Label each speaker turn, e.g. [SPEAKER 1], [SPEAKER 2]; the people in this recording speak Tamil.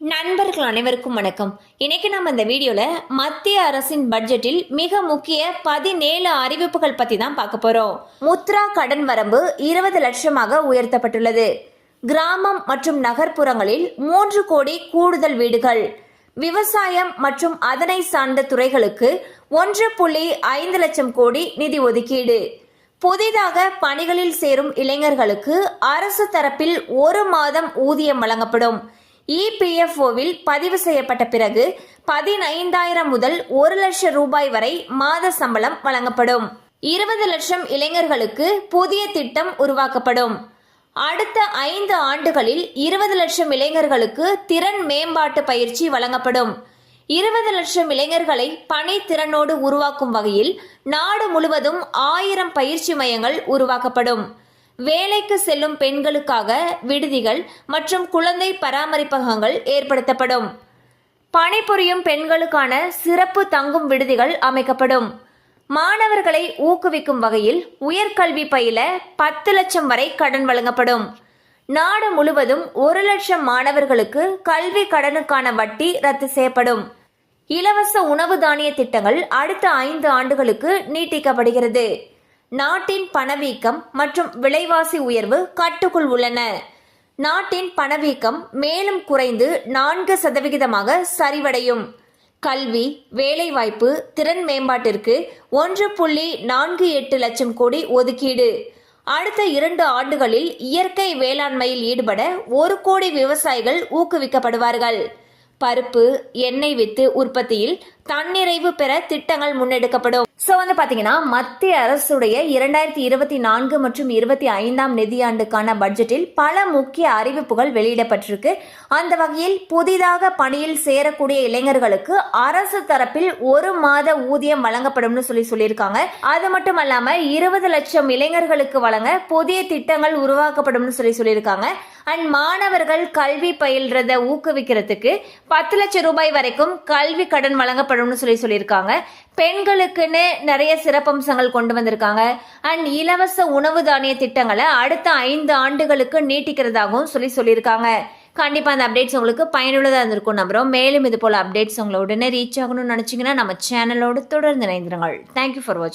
[SPEAKER 1] நண்பர்கள் அனைவருக்கும் வணக்கம். இன்னைக்கு நம்ம இந்த வீடியோவில் மத்திய அரசின் பட்ஜெட்டில் மிக முக்கிய பதினேழு அறிவிப்புகள் பற்றி தான் பார்க்க போகிறோம் முத்ரா கடன் வரம்பு இருபது லட்சமாக உயர்த்தப்பட்டுள்ளது. கிராமம் மற்றும் நகர்ப்புறங்களில் மூன்று கோடி கூடுதல் வீடுகள். விவசாயம் மற்றும் அதனை சார்ந்த துறைகளுக்கு ஒன்று புள்ளி ஐந்து லட்சம் கோடி நிதி ஒதுக்கீடு. புதிதாக பணிகளில் சேரும் இளைஞர்களுக்கு அரசு தரப்பில் ஒரு மாதம் ஊதியம் வழங்கப்படும். இபிஎஃப்ஓவில் பதிவு செய்யப்பட்ட பிறகு பதினைந்தாயிரம் முதல் ஒரு லட்சம் ரூபாய் வரை மாத சம்பளம் வழங்கப்படும். இருபது லட்சம் இளைஞர்களுக்கு புதிய திட்டம் உருவாக்கப்படும். அடுத்த ஐந்து ஆண்டுகளில் இருபது லட்சம் இளைஞர்களுக்கு திறன் மேம்பாட்டு பயிற்சி வழங்கப்படும். இருபது லட்சம் இளைஞர்களை பணி திறனோடு உருவாக்கும் வகையில் நாடு முழுவதும் ஆயிரம் பயிற்சி மையங்கள் உருவாக்கப்படும். வேலைக்கு செல்லும் பெண்களுக்காக விடுதிகள் மற்றும் குழந்தை பராமரிப்பகங்கள் ஏற்படுத்தப்படும். பணிபுரியும் பெண்களுக்கான சிறப்பு தங்கும் விடுதிகள் அமைக்கப்படும். மாணவர்களை ஊக்குவிக்கும் வகையில் உயர்கல்வி பயில பத்து லட்சம் வரை கடன் வழங்கப்படும். நாடு முழுவதும் ஒரு லட்சம் மாணவர்களுக்கு கல்வி கடனுக்கான வட்டி ரத்து செய்யப்படும். இலவச உணவு தானிய திட்டங்கள் அடுத்த ஐந்து ஆண்டுகளுக்கு நீட்டிக்கப்படுகிறது. நாட்டின் பணவீக்கம் மற்றும் விலைவாசி உயர்வு கட்டுக்குள் உள்ளன. நாட்டின் பணவீக்கம் மேலும் குறைந்து நான்கு சதவிகிதமாக சரிவடையும். கல்வி வேலைவாய்ப்பு திறன் மேம்பாட்டிற்கு ஒன்று புள்ளி நான்கு எட்டு லட்சம் கோடி ஒதுக்கீடு. அடுத்த இரண்டு ஆண்டுகளில் இயற்கை வேளாண்மையில் ஈடுபட ஒரு கோடி விவசாயிகள் ஊக்குவிக்கப்படுவார்கள். பருப்பு எண்ணெய் வித்து உற்பத்தியில் தன்னிறைவு பெற திட்டங்கள் முன்னெடுக்கப்படும். ஸோ வந்து பாத்தீங்கன்னா மத்திய அரசுடைய இரண்டாயிரத்தி இருபத்தி நான்கு மற்றும் இருபத்தி ஐந்தாம் நிதியாண்டுக்கான பட்ஜெட்டில் பல முக்கிய அறிவிப்புகள் வெளியிடப்பட்டிருக்கு. அந்த வகையில் புதிதாக பணியில் சேரக்கூடிய இளைஞர்களுக்கு அரசு தரப்பில் ஒரு மாத ஊதியம் வழங்கப்படும்னு சொல்லி சொல்லியிருக்காங்க. அது மட்டும் அல்லாமல் இருபது லட்சம் இளைஞர்களுக்கு வழங்க புதிய திட்டங்கள் உருவாக்கப்படும்னு சொல்லி சொல்லியிருக்காங்க. அண்ட் மாணவர்கள் கல்வி பயில்றத ஊக்குவிக்கிறதுக்கு பத்து லட்சம் ரூபாய் வரைக்கும் கல்வி கடன் வழங்கப்படும்னு சொல்லி சொல்லியிருக்காங்க. பெண்களுக்குன்னு நிறைய சிறப்பம்சங்கள் கொண்டு வந்திருக்காங்க. அண்ட் இலவச உணவு தானிய திட்டங்களை அடுத்த ஐந்து ஆண்டுகளுக்கு நீட்டிக்கிறதாகவும் சொல்லி சொல்லியிருக்காங்க. கண்டிப்பாக அந்த அப்டேட்ஸ் உங்களுக்கு பயனுள்ளதாக இருந்திருக்கும் நம்புறோம். மேலும் இது போல் அப்டேட்ஸ் உங்களை உடனே ரீச் ஆகணும்னு நினச்சிங்கன்னா நம்ம சேனலோடு தொடர்ந்து இணைந்திருங்கள். தேங்க்யூ ஃபார் வாட்சிங்